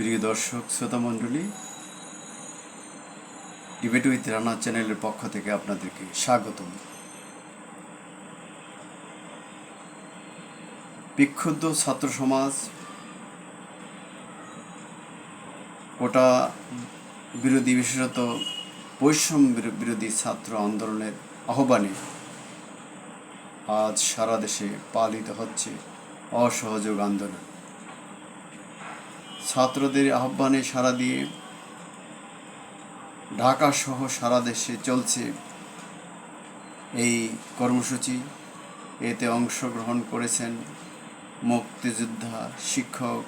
প্রিয় দর্শক, শ্রোতা মণ্ডলী ডিবেট উইথ রানা চ্যানেলের পক্ষ থেকে আপনাদেরকে স্বাগতম। বিক্ষুব্ধ ছাত্র সমাজ কোটা বিরোধী, বিশেষত বৈষম্য বিরোধী ছাত্র আন্দোলনের আহ্বানে আজ সারা দেশে পালিত হচ্ছে অসহযোগ আন্দোলন। ছাত্রদের আহ্বানে সাড়া দিয়ে ঢাকা সহ সারা দেশে চলছে এই কর্মসূচি। এতে অংশগ্রহণ করেছেন মুক্তিযোদ্ধা শিক্ষক,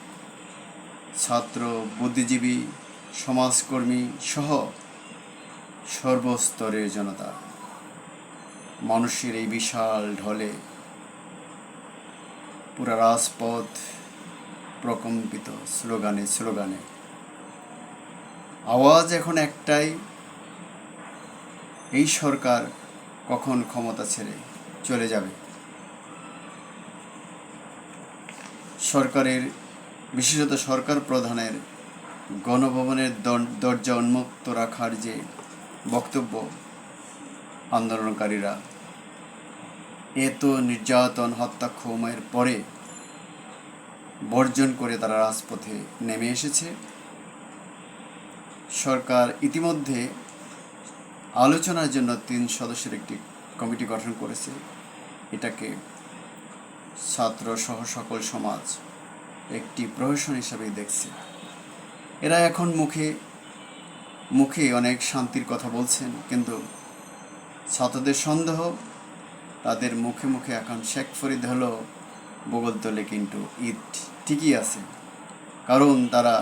ছাত্র, বুদ্ধিজীবী, সমাজকর্মী সহ সর্বস্তরের জনতা। মানুষের এই বিশাল ঢলে পুরা রাজপথ প্রকম্পিত স্লোগানে স্লোগানে। আওয়াজ এখন একটাই, এই সরকার কখন ক্ষমতা ছেড়ে চলে যাবে? সরকারের, বিশেষত সরকার প্রধানের গণভবনের দর- দরজা উন্মুক্ত রাখার যে বক্তব্য আন্দোলনকারীরা এত নির্যাতন হত্যা ক্ষমের পরে বর্জন করে তারা রাজপথে নেমে এসেছে। সরকার ইতিমধ্যে আলোচনার জন্য তিন সদস্যের একটি কমিটি গঠন করেছে। এটাকে ছাত্র সহ সকল সমাজ একটি প্রহসন হিসাবেই দেখছে। এরা এখন মুখে মুখে অনেক শান্তির কথা বলছেন, কিন্তু ছাত্রদের সন্দেহ, তাদের মুখে মুখে এখন শেখ ফরিদ হলো বগলতলে কিন্তু ঈদ ঠিকই আছে। কারণ তারা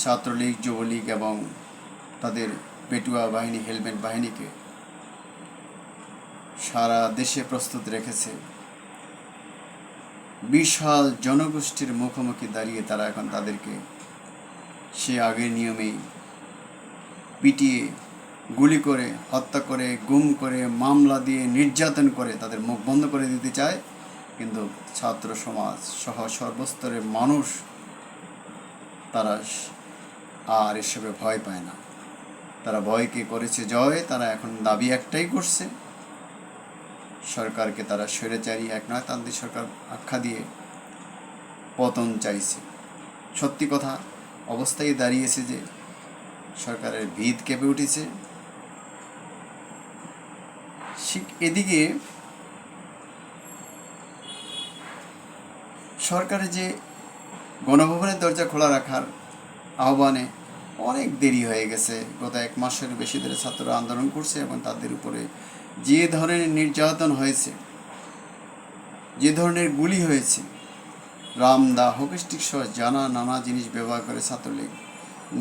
ছাত্রলীগ, যুবলীগ এবং তাদের পেটুয়া বাহিনী, হেলমেট বাহিনীকে সারা দেশে প্রস্তুত রেখেছে। বিশাল জনগোষ্ঠীর মুখোমুখি দাঁড়িয়ে তারা এখন তাদেরকে সে আগের নিয়মেই পিটিয়ে, গুলি করে, হত্যা করে, গুম করে, মামলা দিয়ে নির্যাতন করে তাদের মুখ বন্ধ করে দিতে চায়। কিন্তু ছাত্র সমাজ সহ সর্বস্তরের মানুষ তারা আর এসবে ভয় পায় না। তারা ভয়কে করেছে জয়, তারা এখন দাবি একটাই করছে। সরকারকে তারা স্বৈরাচারী এক নয়, তান্ত্রিক সরকার আখ্যা দিয়ে পতন চাইছে। সত্যি কথা, অবস্থায় দাঁড়িয়েছে যে সরকারের ভিত কেঁপে উঠেছে। এদিকে সরকারের যে গণভবনের দরজা খোলা রাখার আহ্বানে অনেক দেরি হয়ে গেছে। গত এক মাসের বেশি ধরে ছাত্ররা আন্দোলন করছে এবং তাদের উপরে যে ধরনের নির্যাতন হয়েছে, যে ধরনের গুলি হয়েছে রামদা হোকিস্টিক সহ জানা নানা জিনিস ব্যবহার করে ছাত্রলীগ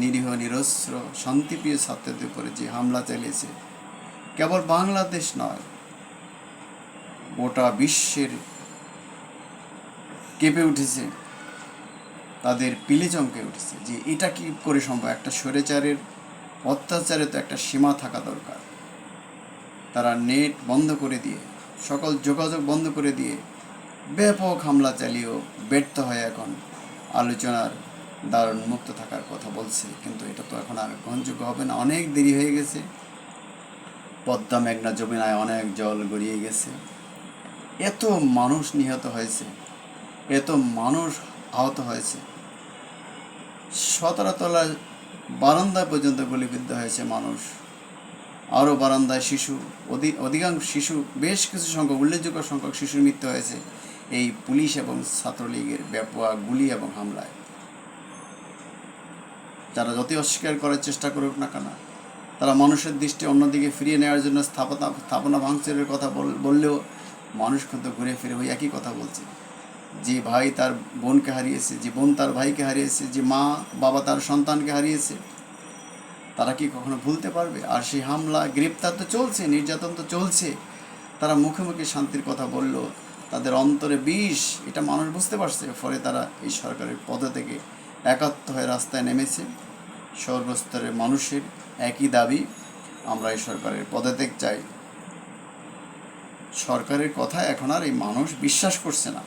নিরীহ, নিরস্ত্র, শান্তিপ্রিয় ছাত্রদের উপরে যে হামলা চালিয়েছে, কেবল বাংলাদেশ নয়, গোটা বিশ্বের কেঁপে উঠেছে। তাদের পিলে চমকে উঠেছে যে এটা কি করে সম্ভব? একটা স্বৈরাচারের অত্যাচারে তো একটা সীমা থাকা দরকার। তারা নেট বন্ধ করে দিয়ে, সকল যোগাযোগ বন্ধ করে দিয়ে ব্যাপক হামলা চালিয়েও ব্যর্থ হয়ে এখন। আলোচনার দ্বার উন্মুক্ত থাকার কথা বলছে, কিন্তু এটা তো এখন আর গ্রহণযোগ্য হবে না। অনেক দেরি হয়ে গেছে। পদ্মা মেঘনা যমুনায় অনেক জল গড়িয়ে গেছে। এত মানুষ নিহত হয়েছে। এত মানুষ আহত হয়েছে। তলার বারান্দায় পর্যন্ত গুলিবিদ্ধ হয়েছে মানুষ। আরও বারান্দায় শিশু অধিকাংশ শিশু, বেশ কিছু সংখ্যক, উল্লেখযোগ্য সংখ্যক শিশুর মৃত্যু হয়েছে এই পুলিশ এবং ছাত্রলীগের ব্যাপক গুলি এবং হামলায়। যারা যতই অস্বীকার করার চেষ্টা করুক না কেন, তারা মানুষের দৃষ্টি অন্যদিকে ফিরিয়ে নেওয়ার জন্য স্থাপনা স্থাপনা ভাঙচুরের কথা বললেও মানুষ কিন্তু ঘুরে ফিরে ওই একই কথা বলছে। যে ভাই তার বোনকে হারিয়েছে, যে বোন তার ভাইকে হারিয়েছে, যে মা, বাবা তার সন্তানকে হারিয়েছে, তারা কি কখনো ভুলতে পারবে? আর সেই হামলা, গ্রেপ্তার তো চলছে, নির্যাতন তো চলছে। তারা মুখে মুখে শান্তির কথা বলল, তাদের অন্তরে বিষ, এটা মানুষ বুঝতে পারছে। ফলে তারা এই সরকারের পদ থেকে একাত্ম হয়ে রাস্তায় নেমেছে। সর্বস্তরের মানুষের একই দাবি, আমরা এই সরকারের পদত্যাগ চাই। সরকারের কথা এখন আর এই মানুষ বিশ্বাস করছে না।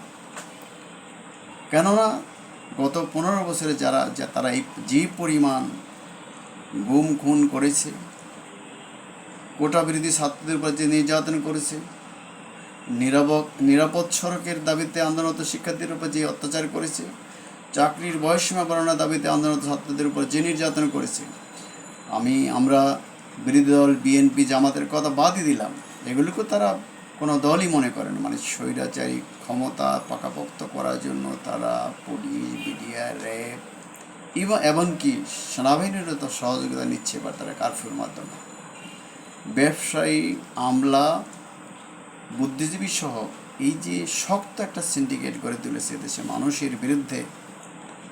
কেননা গত পনেরো বছরে যারা, যা তারা এই যে পরিমাণ গুম খুন করেছে, কোটা বিরোধী ছাত্রদের উপর যে নির্যাতন করেছে, নিরাপদ নিরাপদ সড়কের দাবিতে আন্দোলনরত শিক্ষার্থীদের উপর যে অত্যাচার করেছে, চাকরির বয়সসীমা বাড়ানোর দাবিতে আন্দোলনরত ছাত্রদের উপর যে নির্যাতন করেছে, আমি, আমরা বিরোধী দল, বিএনপি, জামাতের কথা বাদই দিলাম। এগুলোকে তারা কোনো দলই মনে করেন মানে স্বৈরাচারী ক্ষমতা পাকাপোক্ত করার জন্য তারা পুলিশ বিডিআর র্যাব এবং এমনকি সেনাবাহিনীরও তো সহযোগিতা নিচ্ছে এবার তারা কারফিউর মাধ্যমে। ব্যবসায়ী, আমলা, বুদ্ধিজীবী সহ এই যে শক্ত একটা সিন্ডিকেট গড়ে তুলেছে দেশে মানুষের বিরুদ্ধে,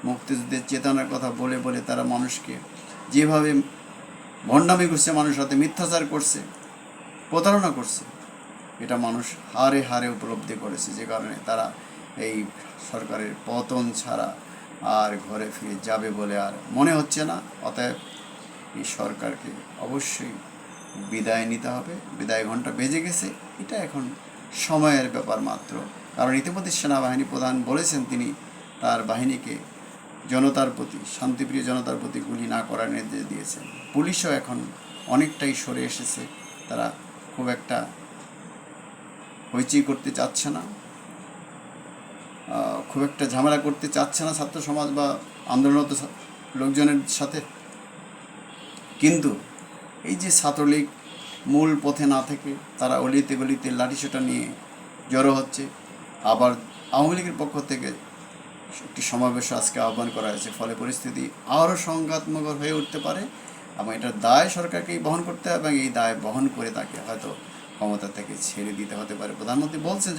মুক্তিযুদ্ধের চেতনার কথা বলে বলে তারা মানুষকে যেভাবে ভণ্ডামি করছে, মানুষের সাথে মিথ্যাচার করছে, প্রতারণা করছে এটা মানুষ হারে হারে উপলব্ধি করেছে, যে কারণে তারা এই সরকারের পতন ছাড়া আর ঘরে ফিরে যাবে বলে আর মনে হচ্ছে না। অতএব এই সরকারকে অবশ্যই বিদায় নিতে হবে। বিদায় ঘণ্টা বেজে গেছে, এটা এখন সময়ের ব্যাপার মাত্র। কারণ ইতিমধ্যে সেনাবাহিনী প্রধান বলেছেন তিনি, তার বাহিনীকে জনতার প্রতি, শান্তিপ্রিয় জনতার প্রতি গুলি না করার নির্দেশ দিয়েছেন। পুলিশও এখন অনেকটাই সরে এসেছে। তারা খুব একটা হইচই করতে চাচ্ছে না খুব একটা ঝামেলা করতে চাচ্ছে না ছাত্র সমাজ বা আন্দোলনরত লোকজনের সাথে। কিন্তু এই যে ছাত্রলীগ মূল পথে না থেকে তারা অলিতে গলিতে লাঠিসোঁটা নিয়ে জড়ো হচ্ছে, আবার আওয়ামী লীগের পক্ষ থেকে একটি সমাবেশ আজকে আহ্বান করা হয়েছে, ফলে পরিস্থিতি আরও সংঘাতমুখ হয়ে উঠতে পারে এবং এটার দায় সরকারকেই বহন করতে হবে এবং এই দায় বহন করে তাকে হয়তো ক্ষমতা থেকে ছেড়ে দিতে হতে পারে। প্রধানমন্ত্রী বলছেন